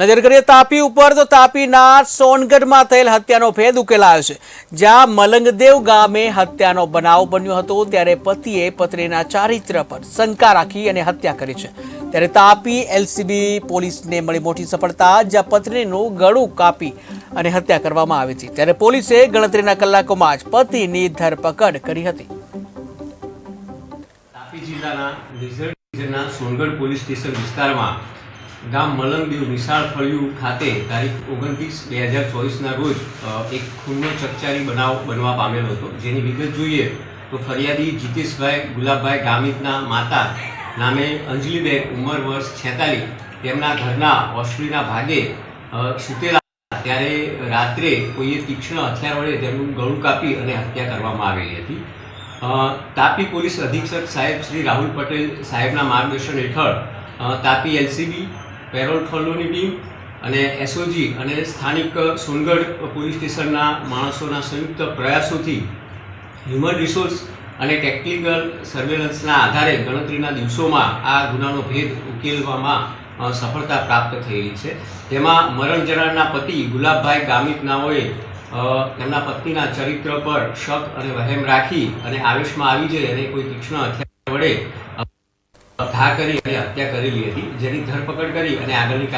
નજર કરીએ તાપી ઉપર, તો તાપીના સોનગઢમાં થયેલ હત્યાનો ભેદ ઉકેલાયો છે. જ્યાં મલંગદેવ ગામે હત્યાનો બનાવ બન્યો હતો, ત્યારે પતિએ પત્નીના ચારિત્ર પર શંકા રાખી અને હત્યા કરી છે. ત્યારે તાપી એલસીબી પોલીસને મળી મોટી સફળતા, જ્યાં પત્નીનું ગળું કાપી અને હત્યા કરવામાં આવી હતી. ત્યારે પોલીસે ગણતરીના કલાકોમાં જ પતિની ધરપકડ કરી હતી. તાપી જિલ્લાના સોનગઢ પોલીસ સ્ટેશન વિસ્તારમાં ગામ મલંગદેવ નિશાળ ફળિયું ખાતે તારીખ ઓગણત્રીસ બે હજાર ચોવીસના રોજ એક ખૂનનો ચકચારી બનાવ, બનવા પામેલો હતો. જેની વિગત જોઈએ તો ફરિયાદી જીતેશભાઈ ગુલાબભાઈ ગામિતના માતા નામે અંજલિબેન ઉંમર વર્ષ છેતાલીસ, તેમના ઘરના ઓસ્ટ્રીના ભાગે સૂતેલા ત્યારે રાત્રે કોઈએ તીક્ષ્ણ હથિયાર વડે તેમનું ગળું કાપી અને હત્યા કરવામાં આવેલી હતી. તાપી પોલીસ અધિક્ષક સાહેબ શ્રી રાહુલ પટેલ સાહેબના માર્ગદર્શન હેઠળ તાપી એલસીબી પેરોલ ફલોની ટીમ અને એસઓજી અને સ્થાનિક સોનગઢ પોલીસ સ્ટેશનના માણસોના સંયુક્ત પ્રયાસોથી હ્યુમન રિસોર્સ અને ટેકનિકલ સર્વેલન્સના આધારે ગણતરીના દિવસોમાં આ ગુનાનો ભેદ ઉકેલવામાં સફળતા પ્રાપ્ત થયેલી છે. તેમાં મરણ જનારના પતિ ગુલાબભાઈ ગામિત નાઓએ તેમના પત્નીના ચરિત્ર પર શક અને વહેમ રાખી અને આવેશમાં આવી જઈ અને કોઈ તીક્ષ્ણ હથિયાર વડે ઘા કરી અને હત્યા કરેલી હતી જેની ધરપકડ કરી અને આગળની